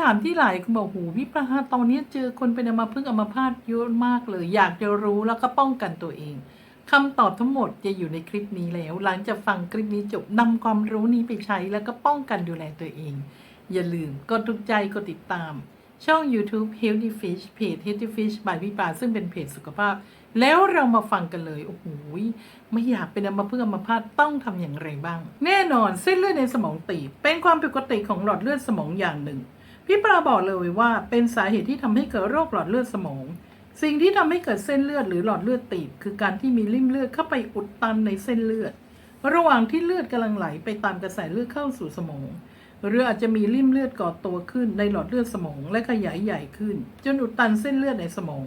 ำถามที่หลายคนบอกหูพี่ปลาตอนนี้เจอคนเป็นอัมพฤกษ์อัมพาตเยอะมากเลย อยากจะรู้แล้วก็ป้องกันตัวเองคำตอบทั้งหมดจะอยู่ในคลิปนี้แล้ว หลังจากฟังคลิปนี้จบนำความรู้นี้ไปใช้แล้วก็ป้องกันดูแลตัวเอง อย่าลืมกดถูกใจกดติดตาม ช่อง YouTube Healthy Fish เพจ Healthy Fish by พี่ปลาซึ่งเป็นเพจสุขภาพ แล้วเรามาฟังกันเลย โอ้โหไม่อยากเป็นอัมพฤกษ์อัมพาตต้องทำอย่างไรบ้าง แน่นอนเส้นเลือดในสมองตีบเป็นความผิดปกติของหลอดเลือดสมองอย่างหนึ่ง พี่ปลาบอกเลยว่าเป็นสาเหตุที่ทำให้เกิดโรคหลอดเลือดสมอง สิ่งที่ทำให้เกิดเส้นเลือดหรือหลอดเลือดตีบคือการที่มีริ่มเลือดเข้าไปอุดตันในเส้นเลือด ระหว่างที่เลือดกำลังไหลไปตามกระแสเลือดเข้าสู่สมองหรืออาจจะมีริ่มเลือดก่อตัวขึ้นในหลอดเลือดสมองและขยายใหญ่ขึ้น จนอุดตันเส้นเลือดในสมอง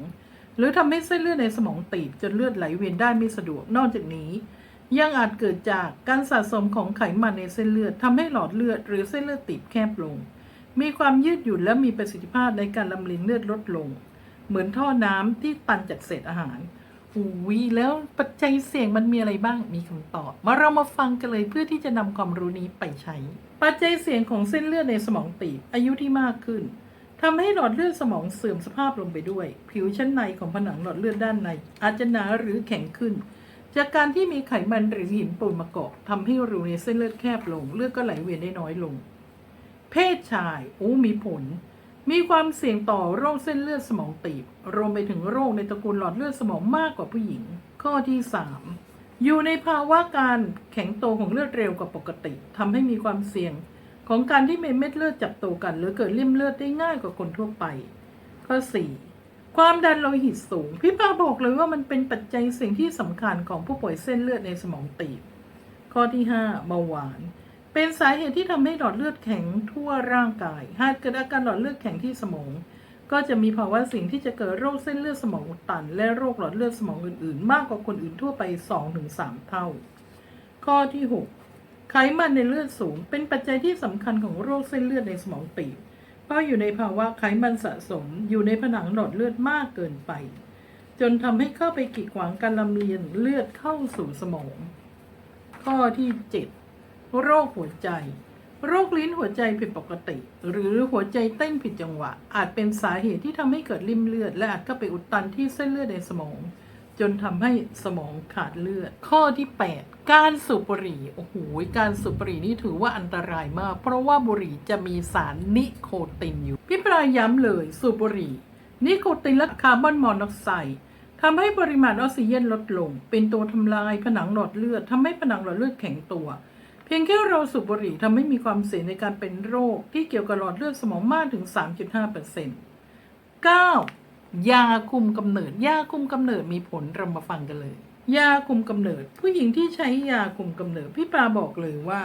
หรือทำให้เส้นเลือดในสมองตีบจนเลือดไหลเวียนได้ไม่สะดวกนอกจากนี้ ยังอาจเกิดจากการสะสมของไขมันในเส้นเลือดทำให้หลอดเลือดหรือเส้นเลือดตีบแคบลง มีความยืดหยุ่นและมีประสิทธิภาพในการลำเลียงเลือดลดลง เหมือนท่อน้ำที่ตันจากเศษอาหารอุ้ยแล้วปัจจัยเสี่ยงมันมีอะไรบ้างมีคำตอบ มาเรามาฟังกันเลยเพื่อที่จะนำความรู้นี้ไปใช้ ปัจจัยเสี่ยงของเส้นเลือดในสมองตีบอายุที่มากขึ้นทำให้หลอดเลือดสมองเสื่อมสภาพลงไปด้วย ผิวชั้นในของผนังหลอดเลือดด้านใน อาจจะหนาหรือแข็งขึ้น จากการที่มีไขมันหรือหินปูนมาเกาะทำให้รูในเส้นเลือดแคบลง เลือดก็ไหลเวียนได้น้อยลง เพศชายอู้มีผล มีความเสี่ยงต่อโรคเส้นเลือดสมองตีบ รวมไปถึงโรคในตระกูลหลอดเลือดสมองมากกว่าผู้หญิง ข้อที่ 3 อยู่ในภาวะการแข็งโตของเลือดเร็วกว่าปกติทำให้มีความเสี่ยง ของการที่เม็ดเลือดจับตัวกัน หรือเกิดริ่มเลือดได้ง่ายกว่าคนทั่วไป ข้อ 4 ความดันโลหิตสูง พี่ป้าบอกเลยว่ามันเป็นปัจจัยเสี่ยงที่สำคัญของผู้ป่วยเส้นเลือดในสมองตีบ ข้อที่ 5 เบาหวาน เป็นสาเหตุที่ทำให้หลอดเลือดแข็งทั่วร่างกาย หากเกิดอาการหลอดเลือดแข็งที่สมอง ก็จะมีภาวะสี่งที่จะเกิดโรคเส้นเลือดสมองอุดตัน และโรคหลอดเลือดสมองอื่น ๆ มากกว่าคนอื่นทั่วไป 2-3 เท่า ข้อที่ 6 ไขมันในเลือดสูง เป็นปัจจัยที่สำคัญของโรคเส้นเลือดในสมองตีบ เพราะอยู่ในภาวะไขมันสะสม อยู่ในผนังหลอดเลือดมากเกินไป จนทำให้เข้าไปกีดขวางการลำเลียงเลือดเข้าสู่สมอง ข้อที่ 7 โรคหัวใจ โรคลิ้นหัวใจผิดปกติ หรือหัวใจเต้นผิดจังหวะ อาจเป็นสาเหตุที่ทำให้เกิดริ่มเลือด และอาจเข้าไปอุดตันที่เส้นเลือดในสมอง จนทำให้สมองขาดเลือด ข้อที่ 8 การสูบบุหรี่โอ้โหการสูบบุหรี่นี่ถือว่าอันตรายมาก เพราะว่าบุหรี่จะมีสารนิโคตินอยู่ พี่ปลายย้ำเลยสูบบุหรี่นิโคตินและคาร์บอนมอนอกไซด์ทำให้ปริมาณออกซิเจนลดลง เป็นตัวทำลายผนังหลอดเลือดทำให้ผนังหลอดเลือดแข็งตัว พียงแค่เราสูบบุหรี่ทำให้มีความเสี่ยงในการเป็นโรคที่เกี่ยวกับหลอดเลือดสมองมากถึง 3.5% 9. ยาคุมกำเนิด ยาคุมกำเนิดมีผลเรามาฟังกันเลย ยาคุมกำเนิด ผู้หญิงที่ใช้ยาคุมกำเนิด พี่ปาบอกเลยว่า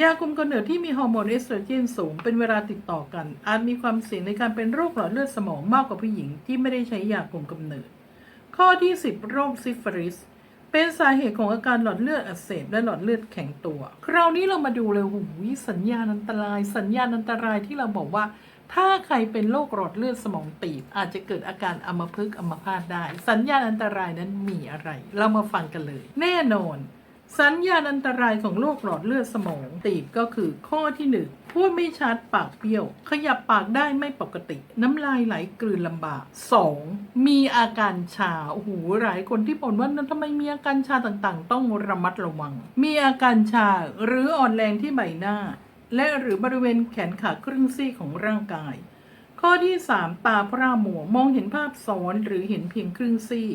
ยาคุมกำเนิดที่มีฮอร์โมนเอสโตรเจนสูงเป็นเวลาติดต่อกัน อาจมีความเสี่ยงในการเป็นโรคหลอดเลือดสมองมากกว่าผู้หญิงที่ไม่ได้ใช้ยาคุมกำเนิด ข้อที่ 10 โรคซิฟิลิส เป็นสาเหตุของอาการหลอดเลือดอักเสบและหลอดเลือดแข็งตัว คราวนี้เรามาดูเลยหูยสัญญาณอันตราย สัญญาณอันตรายที่เราบอกว่า ถ้าใครเป็นโรคหลอดเลือดสมองตีบ อาจจะเกิดอาการอัมพฤกษ์อัมพาตได้ สัญญาณอันตรายนั้นมีอะไร เรามาฟังกันเลย แน่นอน สัญญาณอันตรายของโรคหลอดเลือดสมอง ตีบก็คือข้อที่หนึ่งพูดไม่ชัดปากเปรี้ยว ขยับปากได้ไม่ปกติ น้ำลายไหลกลืนลำบาก 2. มีอาการชาโอ้โหหลายคนที่บ่นว่าทำไมมีอาการชาต่างๆ ต้องระมัดระวัง มีอาการชาหรืออ่อนแรงที่ใบหน้า และหรือบริเวณแขนขาครึ่งซี่ของร่างกาย ข้อที่ 3 ตาพร่ามัวมองเห็นภาพซ้อนหรือเห็นเพียงครึ่งซี่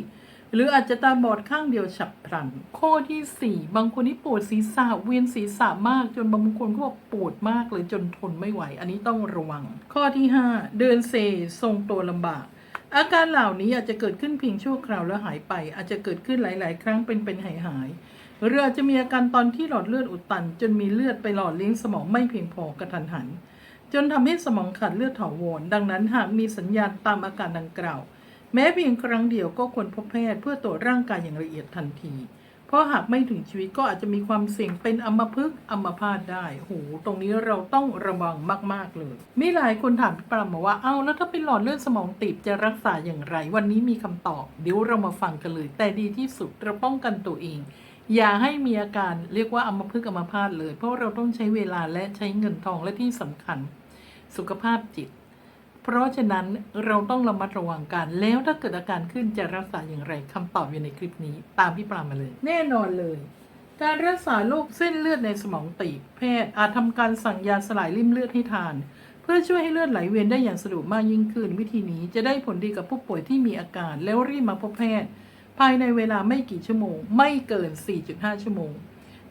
หรืออาจจะตาบอดข้างเดียวฉับพลัน ข้อที่ 4 บางคนที่ปวดศีรษะเวียนศีรษะมากจนบางคนก็บอกปวดมากเลยจนทนไม่ไหว อันนี้ต้องระวัง ข้อที่ 5 เดินเซทรงตัวลำบาก อาการเหล่านี้อาจจะเกิดขึ้นเพียงชั่วคราวแล้วหายไป อาจจะเกิดขึ้นหลาย ๆ ครั้งเป็นเป็นหายหายๆหรืออาจจะมีอาการตอนที่หลอดเลือดอุดตัน จนมีเลือดไปหล่อเลี้ยงสมองไม่เพียงพอกระทันหัน จนทำให้สมองขาดเลือดถาวรดังนั้นหากมีสัญญาณตามอาการดังกล่าว แม้เพียงครั้งเดียวก็ควรพบแพทย์เพื่อตรวจร่างกายอย่างละเอียดทันที เพราะหากไม่ถึงชีวิตก็อาจจะมีความเสี่ยงเป็นอัมพฤกษ์อัมพาตได้โหตรงนี้เราต้องระวังมาก ๆ เลย มีหลายคนถามพี่ปรามมาว่า เอ้าแล้วถ้าเป็นหลอดเลือดสมองตีบจะรักษาอย่างไร วันนี้มีคำตอบ เดี๋ยวเรามาฟังกันเลย แต่ดีที่สุดเราป้องกันตัวเอง อย่าให้มีอาการเรียกว่าอัมพฤกษ์อัมพาตเลย เพราะเราต้องใช้เวลาและใช้เงินทองและที่สำคัญ สุขภาพจิต เพราะฉะนั้นเราต้องระมัดระวังกัน แล้วถ้าเกิดอาการขึ้นจะรักษาอย่างไรคำตอบอยู่ในคลิปนี้ ตามพี่ปรามาเลย แน่นอนเลย การรักษาโรคเส้นเลือดในสมองตีบแพทย์อาจทำการสั่งยาสลายริ่มเลือดให้ทาน เพื่อช่วยให้เลือดไหลเวียนได้อย่างสะดวกมากยิ่งขึ้น วิธีนี้จะได้ผลดีกับผู้ป่วยที่มีอาการ แล้วรีบมาพบแพทย์ ภายในเวลาไม่กี่ชั่วโมง ไม่เกิน 4.5 ชั่วโมง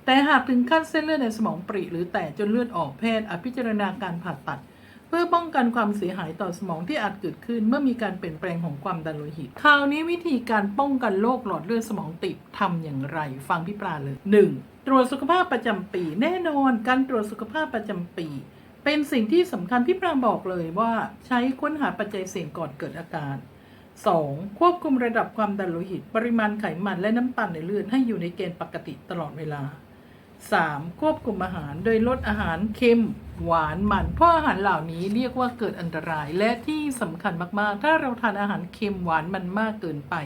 แต่หากถึงขั้นเส้นเลือดในสมองปริหรือแตกจนเลือดออกแพทย์อาจพิจารณาการผ่าตัด เพื่อป้องกันความเสียหายต่อสมองที่อาจเกิดขึ้น เมื่อมีการเปลี่ยนแปลงของความดันโลหิต คราวนี้วิธีการป้องกันโรคหลอดเลือดสมองตีบทำอย่างไร ฟังพี่ปลาเลย 1. ตรวจสุขภาพประจำปี แน่นอน การตรวจสุขภาพประจำปี เป็นสิ่งที่สำคัญพี่ปราบอกเลยว่าใช้ค้นหาปัจจัยเสี่ยงก่อนเกิดอาการ 2. ควบคุมระดับความดันโลหิต ปริมาณไขมันและน้ำตาลในเลือดให้อยู่ในเกณฑ์ปกติตลอดเวลา 3. ควบคุมอาหารโดยลดอาหารเค็ม หวานมัน เพราะอาหารเหล่านี้เรียกว่าเกิดอันตรายและที่สำคัญมากๆ ถ้าเราทานอาหารเค็มหวานมันมากเกินไป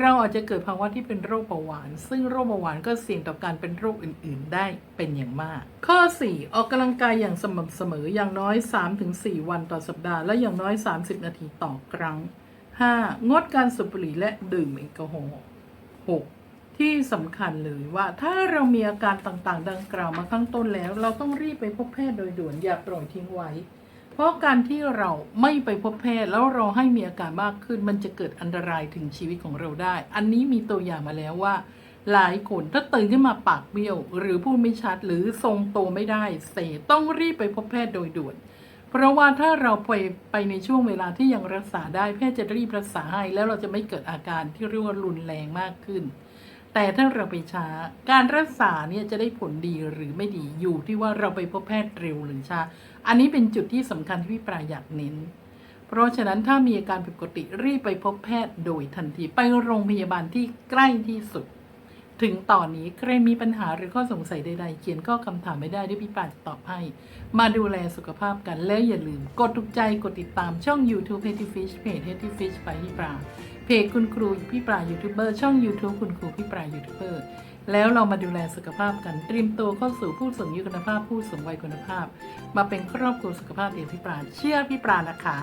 เราอาจจะเกิดภาวะที่เป็นโรคเบาหวาน ซึ่งโรคเบาหวานก็เสี่ยงต่อการเป็นโรคอื่น ๆ ได้เป็นอย่างมาก ข้อ 4 ออกกำลังกายอย่างสม่ำเสมออย่างน้อย 3-4 วันต่อสัปดาห์และอย่างน้อย 30 นาทีต่อครั้ง 5. งดการสูบบุหรี่และดื่มแอลกอฮอล์ 6. ที่สำคัญเลยว่าถ้าเรามีอาการต่างๆ ดังกล่าวมาข้างต้นแล้ว เราต้องรีบไปพบแพทย์โดยด่วนอย่าปล่อยทิ้งไว้ เพราะการที่เราไม่ไปพบแพทย์แล้วเราให้มีอาการมากขึ้น มันจะเกิดอันตรายถึงชีวิตของเราได้ อันนี้มีตัวอย่างมาแล้วว่า หลายคนถ้าตื่นขึ้นมาปากเบี้ยว หรือพูดไม่ชัดหรือทรงตัวไม่ได้ เสต้องรีบไปพบแพทย์โดยด่วน เพราะว่าถ้าเราไปไปในช่วงเวลาที่ยังรักษาได้แพทย์จะรีบรักษาให้แล้วเราจะไม่เกิดอาการที่เรียกว่ารุนแรงมากขึ้น แต่ถ้าเราไปช้า การรักษาเนี่ยจะได้ผลดีหรือไม่ดีอยู่ที่ว่าเราไปพบแพทย์เร็วหรือช้า อันนี้เป็นจุดที่สำคัญที่พี่ปราอยากเน้น เพราะฉะนั้นถ้ามีอาการผิดปกติรีบไปพบแพทย์โดยทันทีไปโรงพยาบาลที่ใกล้ที่สุด ถึงตอนนี้ใครมีปัญหาหรือข้อสงสัยใดๆ เขียนข้อคำถามไม่ได้ด้วยพี่ปราจะตอบให้ มาดูแลสุขภาพกันแล้วอย่าลืม กดถูกใจกดติดตามช่อง YouTube h e a d y Fish เพจ h e a d y Fish ไปพี่ปราเพจคุณครูพี่ปรายูทูบเบอร์ช่อง YouTube คุณครูพี่ปรายูทูบเบอร์แล้วเรามาดูแลสุขภาพกันเตรียมตัวเข้าสู่ผู้สูงอายุคุณภาพผู้สูงวัยคุณภาพ มาเป็นครอบครัวสุขภาพเดียวพี่ปราเชื่อพี่ปรานะคะ